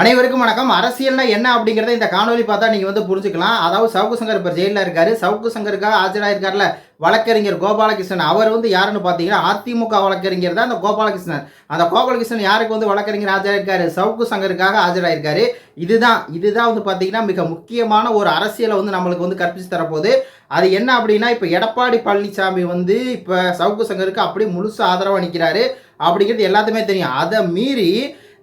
அனைவருக்கும் வணக்கம். அரசியல்னா என்ன அப்படிங்கிறத இந்த காணொலி பார்த்தா நீங்கள் வந்து புரிஞ்சுக்கலாம். அதாவது சவுக்கு சங்கர் இப்போ ஜெயிலில் இருக்காரு. சவுக்கு சங்கருக்காக ஆஜராயிருக்காருல வழக்கறிஞர் கோபாலகிருஷ்ணன். அவர் வந்து யாருன்னு பார்த்தீங்கன்னா அதிமுக வழக்கறிஞர் தான் அந்த கோபாலகிருஷ்ணன். அந்த கோபாலகிருஷ்ணன் யாருக்கு வந்து வழக்கறிஞர் ஆஜராயிருக்காரு? சவுக்கு சங்கருக்காக ஆஜராயிருக்காரு. இதுதான் இதுதான் வந்து பார்த்தீங்கன்னா மிக முக்கியமான ஒரு அரசியலை வந்து நம்மளுக்கு வந்து கற்பிச்சு தரப்போகுது. அது என்ன அப்படின்னா இப்போ எடப்பாடி பழனிசாமி வந்து இப்போ சவுக்கு சங்கருக்கு அப்படியே முழுசு ஆதரவாக நிற்கிறாரு அப்படிங்கிறது எல்லாத்துமே தெரியும். அதை மீறி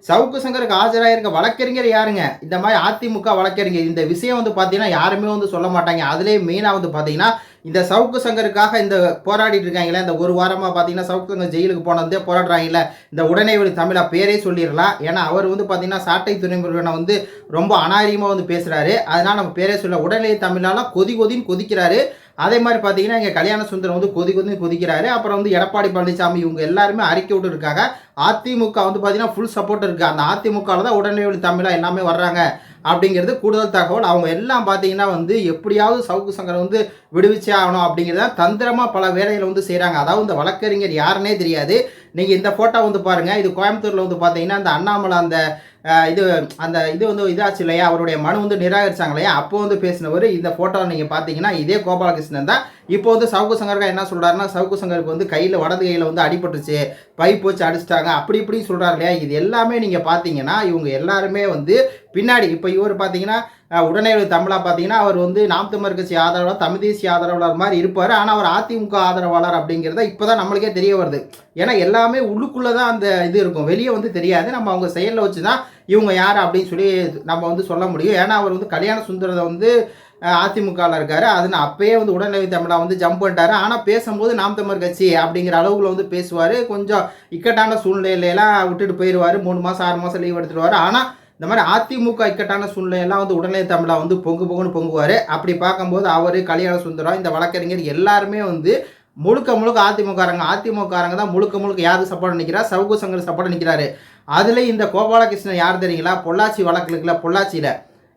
சவுக்கு சங்கருக்கு ஆஜராயிருக்க வழக்கறிஞர் யாருங்க? இந்த மாதிரி அதிமுக வழக்கறிஞர். இந்த விஷயம் வந்து பார்த்தீங்கன்னா யாருமே வந்து சொல்ல மாட்டாங்க. அதுலேயே மெயினாக வந்து பார்த்தீங்கன்னா இந்த சவுக்கு சங்கருக்காக இந்த போராடிட்டு இருக்காங்களே இந்த ஒரு வாரமாக பார்த்தீங்கன்னா சவுக்கு சங்கர் ஜெயிலுக்கு போனதே போராடுறாங்கல்ல இந்த உடனே வெளி தமிழா பேரே சொல்லிடலாம். ஏன்னா அவர் வந்து பார்த்தீங்கன்னா சாட்டை துறைமுருகனை வந்து ரொம்ப அனாரியமாக வந்து பேசுகிறாரு அதனால் நம்ம பேரே சொல்ல உடனே தமிழாலாம் கொதி கொதின்னு கொதிக்கிறாரு. அதே மாதிரி பார்த்தீங்கன்னா இங்கே கல்யாண சுந்தரம் வந்து கொதி கொதி கொதிக்கிறாரு. அப்புறம் வந்து எடப்பாடி பழனிசாமி இவங்க எல்லாருமே அறிக்கை விட்டு இருக்காங்க அதிமுக வந்து பார்த்தீங்கன்னா ஃபுல் சப்போர்ட் இருக்குது அந்த அதிமுகவில் தான் உடனே வழி தமிழாக எல்லாமே வர்றாங்க அப்படிங்கிறது கூடுதல் தகவல். அவங்க எல்லாம் பார்த்தீங்கன்னா வந்து எப்படியாவது சவுக்கு சங்கரை வந்து விடுவிச்சே ஆகணும் அப்படிங்கிறத தந்திரமாக பல வேலைகளை வந்து செய்கிறாங்க அதாவது இந்த வழக்கறிஞர் யாருன்னே தெரியாது. நீங்கள் இந்த ஃபோட்டோ வந்து பாருங்கள் இது கோயம்புத்தூரில் வந்து பார்த்தீங்கன்னா அந்த அண்ணாமலை அந்த இது அந்த இது வந்து இதாச்சு இல்லையா? அவருடைய மனு வந்து நிராகரிச்சாங்க இல்லையா? அப்போ வந்து பேசினவர் இந்த ஃபோட்டோவில் நீங்கள் பார்த்தீங்கன்னா இதே கோபாலகிருஷ்ணன் தான். இப்போ வந்து சவுக்கு சங்கருக்கு என்ன சொல்கிறாருன்னா சவுக்கு சங்கருக்கு வந்து கையில் வடது கையில் வந்து அடிபட்டுச்சு பைப் வச்சு அடிச்சிட்டாங்க அப்படி இப்படி சொல்கிறாரு இல்லையா? இது எல்லாமே நீங்கள் பார்த்தீங்கன்னா இவங்க எல்லாருமே வந்து பின்னாடி இப்போ இவர் பார்த்தீங்கன்னா உடனே தமிழாக பார்த்தீங்கன்னா அவர் வந்து நாம் தமிழ் கட்சி ஆதரவாளர் தமிழ் தேசிய ஆதரவாளர் மாதிரி இருப்பார். ஆனால் அவர் அதிமுக ஆதரவாளர் அப்படிங்கிறத இப்போ தான் நம்மளுக்கே தெரிய வருது. ஏன்னா எல்லாமே உள்ளுக்குள்ளே தான் அந்த இது இருக்கும். வெளியே வந்து தெரியாது. நம்ம அவங்க செயலில் வச்சு தான் இவங்க யார் அப்படின்னு சொல்லி நம்ம வந்து சொல்ல முடியும். ஏன்னா அவர் வந்து கல்யாண சுந்தரத்தை வந்து அதிமுகவில் இருக்காரு. அது அப்பயே வந்து உடனடி தமிழா வந்து ஜம்ப் பண்ணிட்டாரு. ஆனால் பேசும்போது நாம் தமிழர் கட்சி அப்படிங்கிற அளவுக்குள்ள வந்து பேசுவார். கொஞ்சம் இக்கட்டான சூழ்நிலையெல்லாம் விட்டுட்டு போயிடுவார் மூணு மாதம் ஆறு மாதம் லீவ் எடுத்துடுவார். ஆனால் இந்த மாதிரி அதிமுக இக்கட்டான சூழ்நிலையெல்லாம் வந்து உடனே தமிழா வந்து பொங்கு பொங்குன்னு பொங்குவார். அப்படி பார்க்கும்போது அவர் கல்யாண சுந்தரம் இந்த வழக்கறிஞர் எல்லாருமே வந்து முழுக்க முழுக்க அதிமுககாரங்க அதிமுககாரங்க தான் முழுக்க முழுக்க யாருக்கு சப்போர்ட் நிற்கிறா சவுகு சங்கர் சப்போர்ட் நிற்கிறாரு அதில் இந்த கோபாலகிருஷ்ணன் யார் தெரியுங்களா? பொள்ளாச்சி வழக்கு இருக்குல்ல பொள்ளாச்சியில்.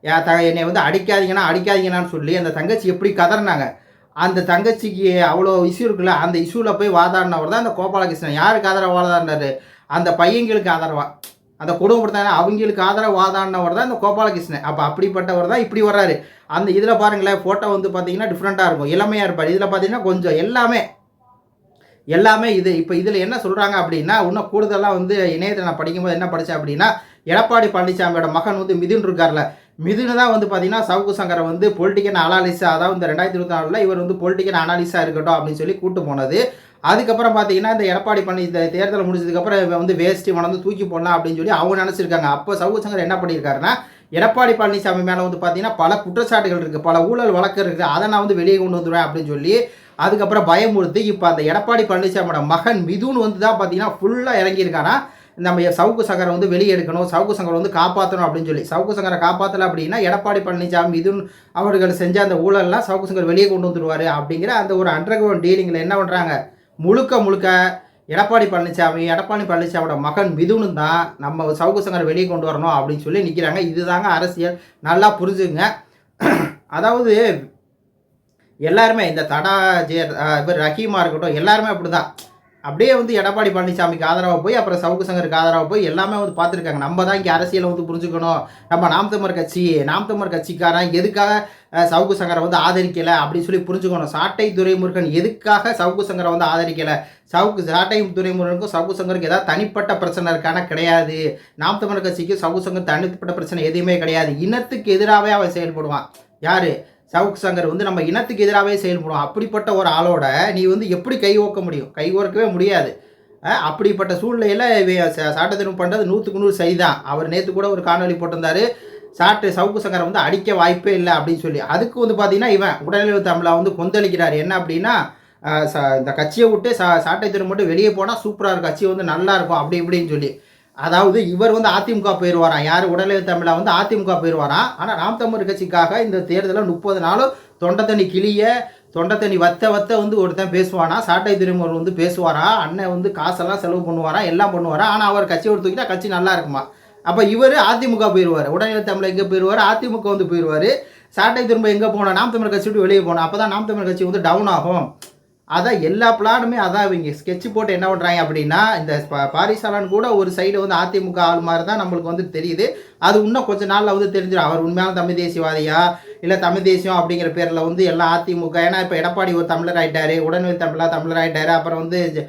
த என்னை வந்து அடிக்காதீங்கன்னா அடிக்காதீங்கன்னான்னு சொல்லி அந்த தங்கச்சி எப்படி கதறினாங்க? அந்த தங்கச்சிக்கு அவ்வளோ இஷ்யூ இருக்குல்ல அந்த இஷ்யூவில் போய் வாதாடினவர் தான் அந்த கோபாலகிருஷ்ணன். யாருக்கு ஆதரவு வாதாடினாரு? அந்த பையங்களுக்கு ஆதரவா? அந்த குடும்பப்படுத்தாங்க அவங்களுக்கு ஆதரவு வாதாடினவர் தான் இந்த கோபாலகிருஷ்ணன். அப்போ அப்படிப்பட்டவர் தான் இப்படி வர்றாரு. அந்த இதில் பாருங்களேன் ஃபோட்டோ வந்து பார்த்தீங்கன்னா டிஃப்ரெண்ட்டாக இருக்கும். இளமையாக இருப்பார். இதில் பார்த்தீங்கன்னா கொஞ்சம் எல்லாமே எல்லாமே இது. இப்போ இதில் என்ன சொல்கிறாங்க அப்படின்னா இன்னும் கூடுதலாக வந்து இணையத்தில் நான் படிக்கும்போது என்ன படித்தேன் அப்படின்னா எடப்பாடி பழனிசாமியோட மகன் வந்து மிதுன் இருக்கார்ல. மிதுன் தான் வந்து பார்த்தீங்கன்னா சவுக்கு சங்கரை வந்து பொலிட்டிக்கல் அனாலிஸாக அதாவது இந்த ரெண்டாயிரத்தி இருபத்தி நாலில் இவர் வந்து பொலிட்டிக்கல் அனாலிஸாக இருக்கட்டும் அப்படின்னு சொல்லி கூட்டு போனது. அதுக்கப்புறம் பார்த்தீங்கன்னா இந்த எடப்பாடி பண்ணி இந்த தேர்தல் முடிஞ்சதுக்கப்புறம் வந்து வேஸ்ட்டு வளர்ந்து வந்து தூக்கி போடலாம் அப்படின்னு சொல்லி அவங்க நினச்சிருக்காங்க. அப்போ சவுக்கு சங்கர் என்ன பண்ணியிருக்காருன்னா எடப்பாடி பழனிசாமி மேலே வந்து பார்த்தீங்கன்னா பல குற்றச்சாட்டுகள் இருக்குது பல ஊழல் வழக்கு இருக்குது அதை நான் வந்து வெளியே கொண்டு வந்துடுவேன் அப்படின்னு சொல்லி அதுக்கப்புறம் பயமுறுத்தி இப்போ அந்த எடப்பாடி பழனிசாமியோட மகன் மிதுன் வந்து தான் பார்த்தீங்கன்னா ஃபுல்லாக இறங்கியிருக்காரா நம்ம சவுக்கு சங்கரை வந்து வெளியே எடுக்கணும் சவுக்கு சங்கரை வந்து காப்பாற்றணும் அப்படின்னு சொல்லி. சவுக்கு சங்கரை காப்பாற்றல அப்படின்னா எடப்பாடி பழனிசாமி இது அவர்கள் செஞ்ச அந்த ஊழல்லாம் சவுக்கு சங்கர் வெளியே கொண்டு வந்துடுவார் அப்படிங்கிற அந்த ஒரு அண்டர் கிரவுண்ட் டீலிங்கில் என்ன பண்ணுறாங்க முழுக்க முழுக்க எடப்பாடி பழனிசாமி எடப்பாடி பழனிசாமியோட மகன் மிதுனு தான் நம்ம சவுக்கு சங்கரை வெளியே கொண்டு வரணும் அப்படின்னு சொல்லி நிற்கிறாங்க இதுதாங்க அரசியல். நல்லா புரிஞ்சுங்க. அதாவது எல்லாருமே இந்த தடா ஜெயர் இவர் ரஹீமாக இருக்கட்டும் எல்லாருமே அப்படிதான். அப்படியே வந்து எடப்பாடி பழனிசாமிக்கு ஆதரவாக போய் அப்புறம் சவுக்கு சங்கருக்கு ஆதரவாக போய் எல்லாமே வந்து பார்த்துருக்காங்க. நம்ம தான் இங்கே அரசியலை வந்து புரிஞ்சுக்கணும். நம்ம நாம் தமிழர் கட்சி நாம் தமிழர் கட்சிக்காரன் எதுக்காக சவுக்கு சங்கரை வந்து ஆதரிக்கலை அப்படின்னு சொல்லி புரிஞ்சுக்கணும். சாட்டை துரைமுருகன் எதுக்காக சவுக்கு சங்கரை வந்து ஆதரிக்கலை? சவுக்கு சாட்டை துரைமுருகனுக்கும் சவுக்கு சங்கருக்கு ஏதாவது தனிப்பட்ட பிரச்சனை இருக்கான? கிடையாது. நாம் தமிழர் கட்சிக்கு சவுக்கு சங்கர் தனிப்பட்ட பிரச்சனை எதுவுமே கிடையாது. இனத்துக்கு எதிராகவே அவன் செயல்படுவான். யாரு? சவுக் சங்கர் வந்து நம்ம இனத்துக்கு எதிராகவே செயல்படும் அப்படிப்பட்ட ஒரு ஆளோட நீ வந்து எப்படி கை ஓக்க முடியும்? கை ஓர்க்கவே முடியாது. அப்படிப்பட்ட சூழ்நிலையில் சாட்டத்திரம் பண்ணுறது நூற்றுக்கு நூறு சரிதான். அவர் நேற்று கூட ஒரு காணொலி போட்டிருந்தாரு. சாட்டு சவுக்கு சங்கரை வந்து அடிக்க வாய்ப்பே இல்லை அப்படின்னு சொல்லி. அதுக்கு வந்து பார்த்தீங்கன்னா இவன் உடல்நிலை தமிழா வந்து கொந்தளிக்கிறார். என்ன அப்படின்னா ச- இந்த கட்சியை விட்டு சா சாட்டை திரு மட்டும் வெளியே போனால் சூப்பராக இருக்கும். கட்சி வந்து நல்லா இருக்கும். அப்படி இப்படின்னு சொல்லி. அதாவது இவர் வந்து அதிமுக போயிடுவாராம் யார்? உடலை தமிழா வந்து அதிமுக போயிடுவாராம் ஆனால் நாம் தமிழ் கட்சிக்காக இந்த தேர்தலில் முப்பது நாளும் தொண்டை தண்ணி கிளிய தொண்டை தண்ணி வத்த வத்த வந்து ஒருத்தன் பேசுவானா? சாட்டை திருமூர் வந்து பேசுவாரா? அண்ணன் வந்து காசெல்லாம் செலவு பண்ணுவாரா? எல்லாம் பண்ணுவாரா? ஆனால் அவர் கட்சி ஒரு தூக்கிட்டா கட்சி நல்லா இருக்குமா? அப்போ இவர் அதிமுக போயிடுவார் உடல்நிலை தமிழ் எங்கே போயிடுவார் அதிமுக வந்து போயிடுவார் சாட்டை திரும்ப எங்கே போனால் நாம் தமிழ் கட்சி விட்டு வெளியே போனோம் அப்போ தான் நாம் தமிழ் கட்சி வந்து டவுன் ஆகும். அதான் எல்லா பிளானுமே அதான் இவங்க ஸ்கெட்ச் போட்டு என்ன பண்ணுறாங்க அப்படின்னா இந்த பாரிசாலன் கூட ஒரு சைடு வந்து அதிமுக ஆள் மாதிரி தான் நம்மளுக்கு வந்து தெரியுது. அது இன்னும் கொஞ்ச நாளில் வந்து தெரிஞ்சிடும் அவர் உண்மையான தமிழ் தேசியவாதியா? இல்லை தமிழ் தேசியம் அப்படிங்கிற பேரில் வந்து எல்லாம் அதிமுக ஏன்னா இப்போ எடப்பாடி ஒரு தமிழர் ஆகிட்டாரு உடனே தமிழா தமிழர் ஆகிட்டாரு அப்புறம் வந்து இது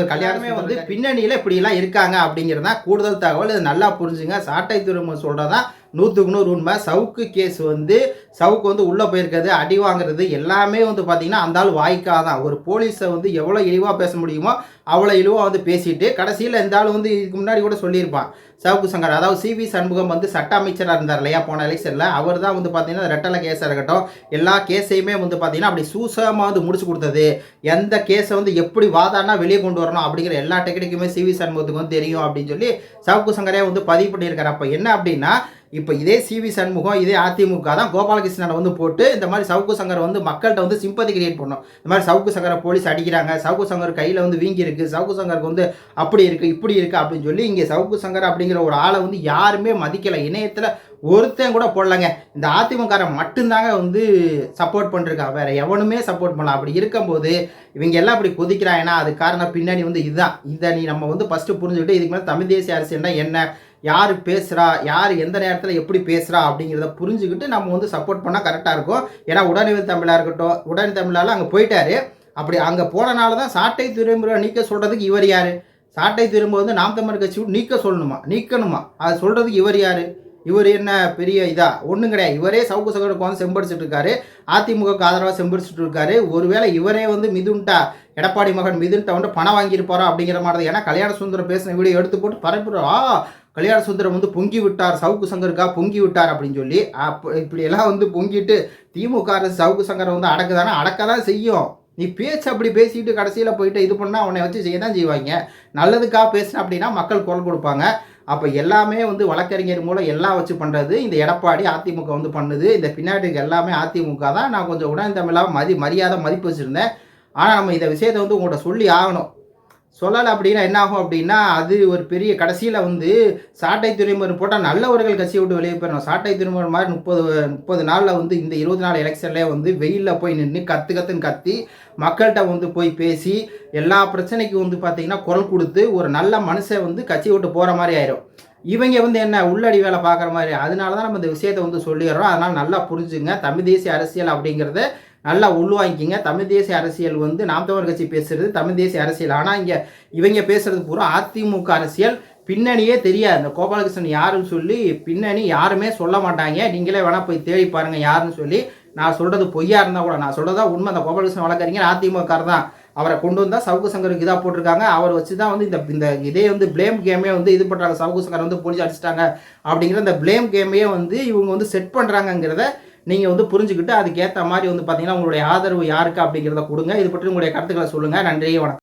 ஒரு கல்யாணமே வந்து பின்னணியில் இப்படிலாம் இருக்காங்க அப்படிங்கிறது தான் கூடுதல் தகவல். இது நல்லா புரிஞ்சுங்க. சாட்டை துறைமுகம் சொல்கிறதான் நூற்றுக்கு நூறு உண்மை. சவுக்கு கேஸ் வந்து சவுக்கு வந்து உள்ளே போயிருக்கிறது அடி வாங்குறது எல்லாமே வந்து பார்த்திங்கன்னா அந்த ஆள் வாய்க்காதான். ஒரு போலீஸை வந்து எவ்வளோ இழிவாக பேச முடியுமோ அவ்வளோ இழிவாக வந்து பேசிட்டு கடைசியில் இந்த ஆள் வந்து இதுக்கு முன்னாடி கூட சொல்லியிருப்பான். சவுக்கு சங்கர் அதாவது சிவி சண்முகம் வந்து சட்ட அமைச்சராக இருந்தார் இல்லையா போன எலெக்ஷனில். அவர் தான் வந்து பார்த்தீங்கன்னா ரெட்டலை கேஸாக இருக்கட்டும் எல்லா கேஸையுமே வந்து பார்த்தீங்கன்னா அப்படி சூசகமாக வந்து முடிச்சு கொடுத்தது. எந்த கேஸை வந்து எப்படி வாதானா வெளியே கொண்டு வரணும் அப்படிங்கிற எல்லா டெக்னிக்குமே சிவி சண்முகத்துக்கு வந்து தெரியும் அப்படின்னு சொல்லி சவுக்கு சங்கரே வந்து பதிவு பண்ணியிருக்காரு. அப்போ என்ன அப்படின்னா இப்போ இதே சிவி சண்முகம் இதே அதிமுக தான் கோபாலகிருஷ்ணனை வந்து போட்டு இந்த மாதிரி சவுக்கு சங்கரை வந்து மக்கள்கிட்ட வந்து சிம்பதி கிரியேட் பண்ணும். இந்த மாதிரி சவுக்கு சங்கரை போலீஸ் அடிக்கிறாங்க சவுக்கு சங்கர் கையில் வந்து வீங்கி இருக்கு சவுக்கு சங்கருக்கு வந்து அப்படி இருக்குது இப்படி இருக்குது அப்படின்னு சொல்லி இங்கே சவுக்கு சங்கர் அப்படிங்கிற ஒரு ஆளை வந்து யாருமே மதிக்கலை. இணையத்தில் ஒருத்தன் கூட போடலங்க. இந்த அதிமுககாரன் மட்டும்தாங்க வந்து சப்போர்ட் பண்ணிருக்கா. வேற எவனுமே சப்போர்ட் பண்ணலாம் அப்படி இருக்கும்போது இவங்க எல்லாம் அப்படி கொதிக்கிறாங்கன்னா அது காரணம் பின்னாடி வந்து இதுதான். இதை நீ நம்ம வந்து ஃபஸ்ட்டு புரிஞ்சுக்கிட்டு இதுக்கு மேலே தமிழ் தேசிய அரசியல்னா என்ன? யார் பேசுகிறா யார் எந்த நேரத்தில் எப்படி பேசுகிறா அப்படிங்கிறத புரிஞ்சுக்கிட்டு நம்ம வந்து சப்போர்ட் பண்ணால் கரெக்டாக இருக்கும். ஏன்னா உடனே தமிழாக இருக்கட்டும் உடனே தமிழால் அங்கே போயிட்டாரு. அப்படி அங்கே போனனால தான் சாட்டை துறைமுறை நீக்க சொல்கிறதுக்கு இவர் யார்? சாட்டை திரும்ப வந்து நாம் தமிழ் கட்சி நீக்க சொல்லணுமா? நீக்கணுமா? அது சொல்கிறதுக்கு இவர் யார்? இவர் என்ன பெரிய இதாக ஒன்றும் கிடையாது. இவரே சவுக்கு சகோதரருக்கு வந்து செம்படிச்சிட்டு இருக்காரு. அதிமுகவுக்கு ஆதரவாக செம்படிச்சிட்டு இருக்காரு. ஒருவேளை இவரே வந்து மிதுன்ட்டா? எடப்பாடி மகன் மிதுன்ட்ட வந்து பணம் வாங்கியிருப்பாரா அப்படிங்கிற மாதிரி ஏன்னா கல்யாண சுந்தரம் பேசின வீடியோ எடுத்து போட்டு பரப்புறோம் ஆ கல்யாண சுந்தரம் வந்து பொங்கி விட்டார் சவுக்கு சங்கருக்கா பொங்கி விட்டார் அப்படின்னு சொல்லி அப்போ இப்படி எல்லாம் வந்து பொங்கிட்டு திமுக அரசு சவுக்கு சங்கரை வந்து அடக்குதானா? அடக்க தான் செய்யும். நீ பேச்சு அப்படி பேசிட்டு கடைசியில் போயிட்டு இது பண்ணால் உன்னை வச்சு செய்ய தான் செய்வாங்க. நல்லதுக்காக பேசின அப்படின்னா மக்கள் குரல் கொடுப்பாங்க. அப்போ எல்லாமே வந்து வழக்கறிஞர் மூலம் எல்லாம் வச்சு பண்ணுறது இந்த எடப்பாடி அதிமுக வந்து பண்ணுது. இந்த பின்னாடி எல்லாமே அதிமுக தான். நான் கொஞ்சம் உடனே தமிழாக மதி மரியாதை மதிப்பு வச்சுருந்தேன். ஆனால் நம்ம இந்த விஷயத்தை வந்து உங்கள்கிட்ட சொல்லி ஆகணும். சொல்லலை அப்படின்னா என்ன ஆகும் அப்படின்னா அது ஒரு பெரிய கடைசியில் வந்து சாட்டை துறைமுறை போட்டால் நல்லவர்கள் கட்சியை விட்டு வெளியே போயிடணும். சாட்டை துறைமுறை மாதிரி முப்பது முப்பது நாளில் வந்து இந்த இருபத்தி நாலு எலெக்ஷன்லேயே வந்து வெயிலில் போய் நின்று கற்று கற்றுன்னு கத்தி மக்கள்கிட்ட வந்து போய் பேசி எல்லா பிரச்சனைக்கும் வந்து பார்த்தீங்கன்னா குரல் கொடுத்து ஒரு நல்ல மனுஷன் வந்து கட்சியை விட்டு போகிற மாதிரி ஆயிரும். இவங்க வந்து என்ன உள்ளடி வேலை பார்க்குற மாதிரி? அதனால தான் நம்ம இந்த விஷயத்தை வந்து சொல்லிடுறோம். அதனால் நல்லா புரிஞ்சுங்க. தமிழ் தேசிய அரசியல் அப்படிங்கிறத நல்லா உள்வாங்கிக்கிங்க தமிழ் தேசிய அரசியல் வந்து நாம் தமிழர் கட்சி பேசுறது தமிழ் தேசிய அரசியல். ஆனால் இங்கே இவங்க பேசுறது பூரா அதிமுக அரசியல். பின்னணியே தெரியாது. இந்த கோபாலகிருஷ்ணன் யாருன்னு சொல்லி பின்னணி யாருமே சொல்ல மாட்டாங்க. நீங்களே வேணால் போய் தேடி பாருங்க யாருன்னு சொல்லி நான் சொல்கிறது பொய்யா இருந்தால் கூட நான் சொல்கிறதா உண்மை. அந்த கோபாலகிருஷ்ணன் வழக்கறிஞர் அதிமுக தான். அவரை கொண்டு வந்தால் சவுக்கு சங்கருக்கு இதாக போட்டிருக்காங்க. அவர் வச்சு தான் வந்து இந்த இந்த இதே வந்து ப்ளேம் கேமே வந்து இது பண்ணுறாங்க சவுக்கு சங்கர் வந்து போலீஸ் அடிச்சிட்டாங்க அப்படிங்கிற இந்த ப்ளேம் கேமையே வந்து இவங்க வந்து செட் பண்ணுறாங்கங்கிறத நீங்கள் வந்து புரிஞ்சுக்கிட்டு அதுக்கேற்ற மாதிரி வந்து பார்த்தீங்கன்னா உங்களுடைய ஆதரவு யாருக்கு அப்படிங்கிறத கொடுங்க. இது பற்றி உங்களுடைய கருத்துக்களை சொல்லுங்கள் நன்றி வணக்கம்.